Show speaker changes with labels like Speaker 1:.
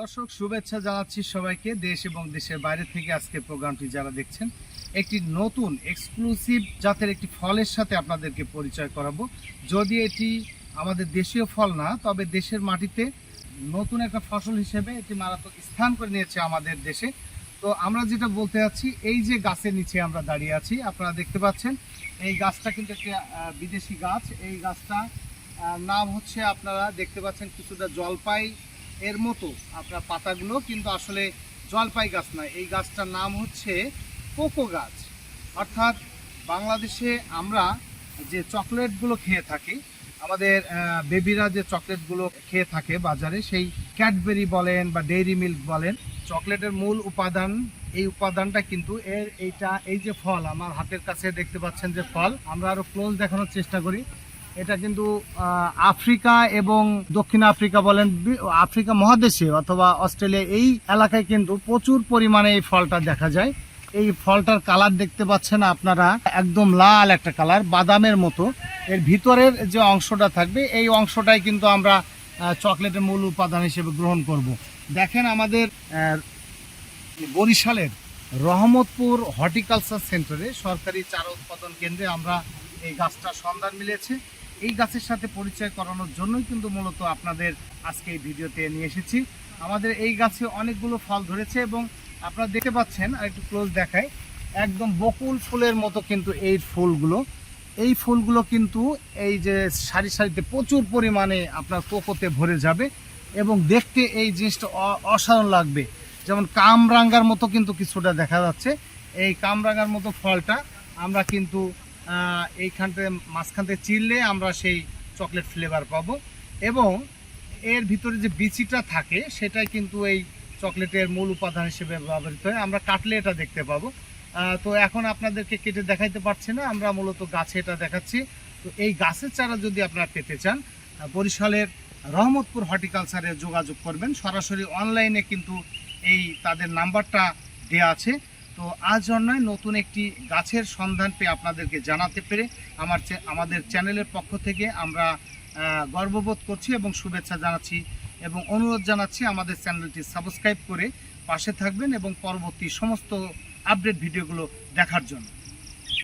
Speaker 1: দর্শক, শুভেচ্ছা জানাচ্ছি সবাইকে দেশ এবং দেশের বাইরে থেকে আজকে প্রোগ্রামটি যারা দেখছেন, একটি নতুন এক্সক্লুসিভ জাতের একটি ফলের সাথে আপনাদেরকে পরিচয় করাবো। যদি এটি আমাদের দেশীয় ফল না, তবে দেশের মাটিতে নতুন একটা ফসল হিসেবে এটি মারাত্মক স্থান করে নিয়েছে আমাদের দেশে। তো আমরা যেটা বলতে যাচ্ছি, এই যে গাছের নিচে আমরা দাঁড়িয়ে আছি, আপনারা দেখতে পাচ্ছেন, এই গাছটা কিন্তু একটি বিদেশি গাছ। এই গাছটা নাম হচ্ছে আপনারা দেখতে পাচ্ছেন কিছুটা জলপাই এর মতো আপনার পাতাগুলো কিন্তু আসলে জলপাই গাছ নয়। এই গাছটার নাম হচ্ছে কোকো গাছ। অর্থাৎ বাংলাদেশে আমরা যে চকলেটগুলো খেয়ে থাকি, আমাদের বেবিরা যে চকলেটগুলো খেয়ে থাকে বাজারে, সেই ক্যাডবেরি বলেন বা ডেইরি মিল্ক বলেন, চকলেটের মূল উপাদান, এই উপাদানটা কিন্তু এর এইটা, এই যে ফল, আমার হাতের কাছে দেখতে পাচ্ছেন যে ফল, আমরা আরও ক্লোজ দেখানোর চেষ্টা করি। এটা কিন্তু আফ্রিকা এবং দক্ষিণ আফ্রিকা বলেন আফ্রিকা মহাদেশে অথবা অস্ট্রেলিয়া এই এলাকায় কিন্তু প্রচুর পরিমাণে এই ফলটা দেখা যায়। এই ফলটার কালার দেখতে পাচ্ছেন আপনারা, একদম লাল একটা কালার, বাদামের মতো। এর ভিতরের যে অংশটা থাকবে, এই অংশটাই কিন্তু আমরা চকলেটের মূল উপাদান হিসেবে গ্রহণ করব। দেখেন আমাদের বরিশালের রহমতপুর হর্টিকালচার সেন্টারে সরকারি চারা উৎপাদন কেন্দ্রে আমরা এই গাছটার সন্ধান মিলেছে। এই গাছের সাথে পরিচয় করানোর জন্যই কিন্তু মূলত আপনাদের আজকে এই ভিডিওতে নিয়ে এসেছি। আমাদের এই গাছে অনেকগুলো ফল ধরেছে এবং আপনারা দেখতে পাচ্ছেন, আর একটু ক্লোজ দেখায় একদম বকুল ফুলের মতো কিন্তু এই ফুলগুলো। এই ফুলগুলো কিন্তু এই যে সারি সারিতে প্রচুর পরিমাণে আপনার কোকোতে ভরে যাবে এবং দেখতে এই জিনিসটা অসাধারণ লাগবে। যেমন কামরাঙ্গার মতো কিন্তু কিছুটা দেখা যাচ্ছে। এই কামরাঙ্গার মতো ফলটা আমরা কিন্তু আহ, এইখান থেকে মাঝখান থেকে চিরলে আমরা সেই চকলেট ফ্লেভার পাবো। এবং এর ভিতরে যে বিচিটা থাকে সেটাই কিন্তু এই চকলেটের মূল উপাদান হিসেবে ব্যবহৃত হয়। আমরা কাটলে এটা দেখতে পাবো। তো এখন আপনাদেরকে কেটে দেখাইতে পারছি না। আমরা মূলত গাছে এটা দেখাচ্ছি। তো এই গাছের চারা যদি আপনারা পেতে চান বরিশালের রহমতপুর হর্টিকালচারে যোগাযোগ করবেন। সরাসরি অনলাইনে কিন্তু এই তাদের নাম্বারটা দেওয়া আছে। তো আজ অন্যায় নতুন একটি গাছের সন্ধান পেয়ে আপনাদেরকে জানাতে পেরে আমার আমাদের চ্যানেলের পক্ষ থেকে আমরা গর্ববোধ করছি এবং শুভেচ্ছা জানাচ্ছি এবং অনুরোধ জানাচ্ছি আমাদের চ্যানেলটি সাবস্ক্রাইব করে পাশে থাকবেন এবং পরবর্তী সমস্ত আপডেট ভিডিওগুলো দেখার জন্য।